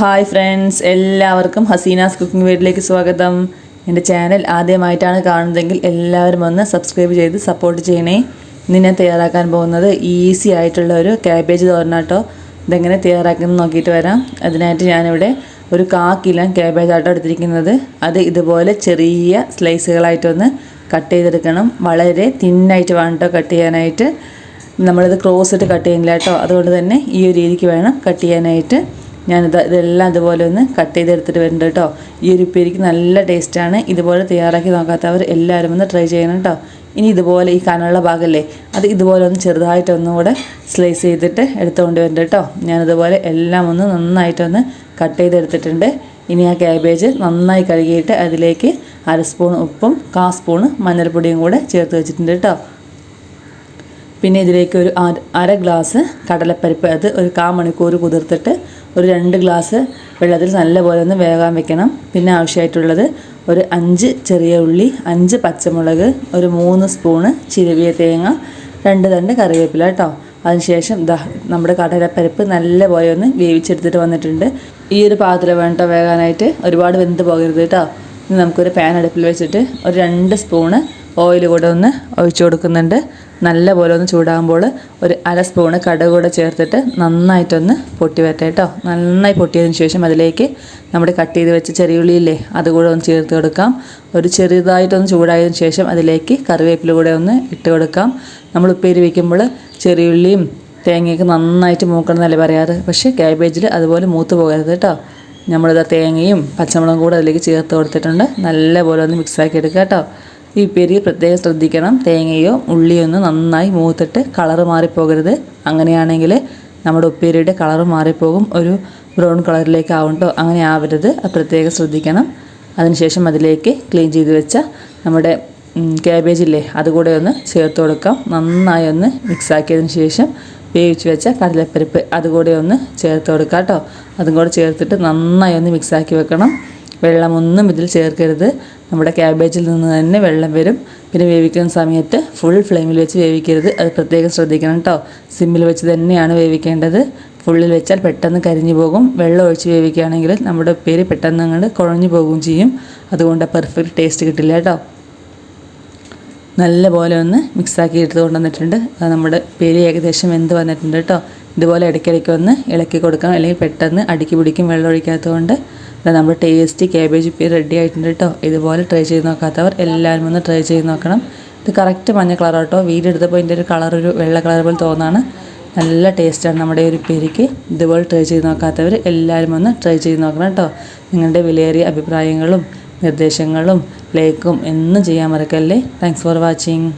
Hi friends എല്ലാവർക്കും Hasina's cooking വീട്ടിലേക്ക് സ്വാഗതം. എന്റെ ചാനൽ ആദ്യമായിട്ടാണ് കാണുന്നതെങ്കിൽ എല്ലാവരും ഒന്ന് സബ്സ്ക്രൈബ് ചെയ്ത് സപ്പോർട്ട് ചെയ്യണേ. ഇന്ന് ഞാൻ തയ്യാറാക്കാൻ പോകുന്നത് ഈസി ആയിട്ടുള്ള ഒരു ക്യാബേജ് തോരനാട്ടോ ഇതെങ്ങനെ തയ്യാറാക്കുന്നത് നോക്കിയിട്ട് വരാം. അതിനായിട്ട് ഞാനിവിടെ ഒരു കാ കിലോ ക്യാബേജ് ആട്ടോ എടുത്തിരിക്കുന്നത്. അത് ഇതുപോലെ ചെറിയ സ്ലൈസുകളായിട്ടൊന്ന് കട്ട് ചെയ്തെടുക്കണം. വളരെ തിന്നായിട്ട് വേണം കേട്ടോ കട്ട് ചെയ്യാനായിട്ട്. നമ്മളിത് ക്രോസ് ഇട്ട് കട്ട് ചെയ്യുന്നില്ല കേട്ടോ അതുകൊണ്ട് തന്നെ ഈ ഒരു രീതിക്ക് വേണം കട്ട് ചെയ്യാനായിട്ട്. ഞാനിത് ഇതെല്ലാം ഇതുപോലെ ഒന്ന് കട്ട് ചെയ്തെടുത്തിട്ട് വരുന്നുണ്ട് കേട്ടോ ഈ ഒരു ഉപ്പേരിക്ക് നല്ല ടേസ്റ്റാണ് ഇതുപോലെ തയ്യാറാക്കി നോക്കാത്തവർ എല്ലാവരും ഒന്ന് ട്രൈ ചെയ്യണം കേട്ടോ ഇനി ഇതുപോലെ ഈ കനുള്ള ഭാഗമല്ലേ അത് ഇതുപോലെ ഒന്ന് ചെറുതായിട്ട് കൂടെ സ്ലൈസ് ചെയ്തിട്ട് എടുത്തുകൊണ്ട് വരുന്നുണ്ട് കേട്ടോ ഞാനിതുപോലെ എല്ലാം ഒന്ന് നന്നായിട്ടൊന്ന് കട്ട് ചെയ്തെടുത്തിട്ടുണ്ട്. ഇനി ആ ക്യാബേജ് നന്നായി കഴുകിയിട്ട് അതിലേക്ക് അര സ്പൂൺ ഉപ്പും കാ സ്പൂൺ മഞ്ഞൾപ്പൊടിയും കൂടെ ചേർത്ത് വെച്ചിട്ടുണ്ട് കേട്ടോ പിന്നെ ഇതിലേക്ക് ഒരു അര- ഗ്ലാസ് കടലപ്പരിപ്പ് അത് ഒരു കാ മണിക്കൂർ കുതിർത്തിട്ട് ഒരു രണ്ട് ഗ്ലാസ് വെള്ളത്തിൽ നല്ലപോലെ ഒന്ന് വേകാൻ വെക്കണം. പിന്നെ ആവശ്യമായിട്ടുള്ളത് ഒരു അഞ്ച് ചെറിയ ഉള്ളി അഞ്ച് പച്ചമുളക് ഒരു മൂന്ന് സ്പൂണ് ചിരവിയ തേങ്ങ രണ്ട് തണ്ട് കറിവേപ്പില കേട്ടോ അതിനുശേഷം ദാ നമ്മുടെ കടലപ്പരിപ്പ് നല്ലപോലെ ഒന്ന് വേവിച്ചെടുത്തിട്ട് വന്നിട്ടുണ്ട്. ഈ ഒരു പാത്രം വേണ്ടോ വേകാനായിട്ട് ഒരുപാട് വെന്ത് പോകരുത് കേട്ടോ ഇനി നമുക്കൊരു പാൻ അടുപ്പിൽ വെച്ചിട്ട് ഒരു രണ്ട് സ്പൂണ് ഓയിൽ കൂടെ ഒന്ന് ഒഴിച്ചു കൊടുക്കുന്നുണ്ട്. നല്ലപോലെ ഒന്ന് ചൂടാകുമ്പോൾ ഒരു അര സ്പൂണ് കടുക് കൂടെ ചേർത്തിട്ട് നന്നായിട്ടൊന്ന് പൊട്ടി വരട്ടെ കേട്ടോ. നന്നായി പൊട്ടിയതിന് ശേഷം അതിലേക്ക് നമ്മുടെ കട്ട് ചെയ്ത് വെച്ച ചെറിയുള്ളിയില്ലേ അതുകൂടെ ഒന്ന് ചേർത്ത് കൊടുക്കാം. ഒരു ചെറുതായിട്ടൊന്ന് ചൂടായതിനു ശേഷം അതിലേക്ക് കറിവേപ്പില കൂടെ ഒന്ന് ഇട്ട് കൊടുക്കാം. നമ്മൾ ഉപ്പേരി വയ്ക്കുമ്പോൾ ചെറിയുള്ളിയും തേങ്ങയൊക്കെ നന്നായിട്ട് മൂക്കണം എന്നല്ലേ പറയാറ്? പക്ഷേ ക്യാബേജിൽ അതുപോലെ മൂത്ത് പോകരുത് കേട്ടോ. നമ്മളിത് തേങ്ങയും പച്ചമുളകും കൂടെ അതിലേക്ക് ചേർത്ത് കൊടുത്തിട്ടുണ്ട്. നല്ലപോലെ ഒന്ന് മിക്സാക്കി എടുക്കുക കേട്ടോ. ഈ പെരി പ്രത്യേകം ശ്രദ്ധിക്കണം. തേങ്ങയോ ഉള്ളിയോ ഒന്ന് നന്നായി മൂത്തിട്ട് കളറ് മാറിപ്പോകരുത്. അങ്ങനെയാണെങ്കിൽ നമ്മുടെ ഉപ്പേരിയുടെ കളറ് മാറിപ്പോകും. ഒരു ബ്രൗൺ കളറിലേക്ക് ആവണ്ടോ അങ്ങനെ ആവരുത്. അത് പ്രത്യേകം ശ്രദ്ധിക്കണം. അതിനുശേഷം അതിലേക്ക് ക്ലീൻ ചെയ്ത് വെച്ച നമ്മുടെ ക്യാബേജ് ഇല്ലേ അതുകൂടെ ഒന്ന് ചേർത്ത് കൊടുക്കാം. നന്നായി ഒന്ന് മിക്സാക്കിയതിന് ശേഷം വേവിച്ച് വെച്ച കടലപ്പരിപ്പ് അതുകൂടെ ഒന്ന് ചേർത്ത് കൊടുക്കാം കേട്ടോ. അതും കൂടെ ചേർത്തിട്ട് നന്നായി ഒന്ന് മിക്സാക്കി വെക്കണം. വെള്ളമൊന്നും ഇതിൽ ചേർക്കരുത്. നമ്മുടെ ക്യാബേജിൽ നിന്ന് തന്നെ വെള്ളം വരും. പിന്നെ വേവിക്കുന്ന സമയത്ത് ഫുൾ ഫ്ലെയിമിൽ വെച്ച് വേവിക്കരുത്. അത് പ്രത്യേകം ശ്രദ്ധിക്കണം കേട്ടോ സിമ്മിൽ വെച്ച് തന്നെയാണ് വേവിക്കേണ്ടത്. ഫുള്ളിൽ വെച്ചാൽ പെട്ടെന്ന് കരിഞ്ഞു പോകും. വെള്ളം ഒഴിച്ച് വേവിക്കുകയാണെങ്കിൽ നമ്മുടെ ഉപ്പേരി പെട്ടെന്ന് അങ്ങോട്ട് കുഴഞ്ഞു പോകുകയും ചെയ്യും. അതുകൊണ്ട് പെർഫെക്റ്റ് ടേസ്റ്റ് കിട്ടില്ല കേട്ടോ നല്ലപോലെ ഒന്ന് മിക്സാക്കി എടുത്ത് കൊണ്ടുവന്നിട്ടുണ്ട്. നമ്മുടെ പേര് ഏകദേശം വെന്ത് വന്നിട്ടുണ്ട് കേട്ടോ ഇതുപോലെ ഇടയ്ക്കിടയ്ക്ക് ഒന്ന് ഇളക്കി കൊടുക്കണം. അല്ലെങ്കിൽ പെട്ടെന്ന് അടുക്കി പിടിക്കും വെള്ളം ഒഴിക്കാത്തതുകൊണ്ട് നമ്മുടെ ടേസ്റ്റി കാബേജ് പേര് റെഡി ആയിട്ടുണ്ട് കേട്ടോ ഇതുപോലെ ട്രൈ ചെയ്ത് നോക്കാത്തവർ എല്ലാവരും ഒന്ന് ട്രൈ ചെയ്ത് നോക്കണം. ഇത് കറക്റ്റ് മഞ്ഞ കളർ കേട്ടോ വീഡിയോ എടുത്തപ്പോൾ ഇതിന്റെ ഒരു കളർ ഒരു വെള്ള കളർ പോലെ തോന്നാണ്. നല്ല ടേസ്റ്റാണ് നമ്മുടെ ഒരു പേരിക്ക് ഇതുപോലെ ട്രൈ ചെയ്ത് നോക്കാത്തവർ എല്ലാവരും ഒന്ന് ട്രൈ ചെയ്ത് നോക്കണം കേട്ടോ നിങ്ങളുടെ വിലയേറിയ അഭിപ്രായങ്ങളും നിർദ്ദേശങ്ങളും ലൈക്കും എന്നും ചെയ്യാൻ മറക്കല്ലേ. Thanks for watching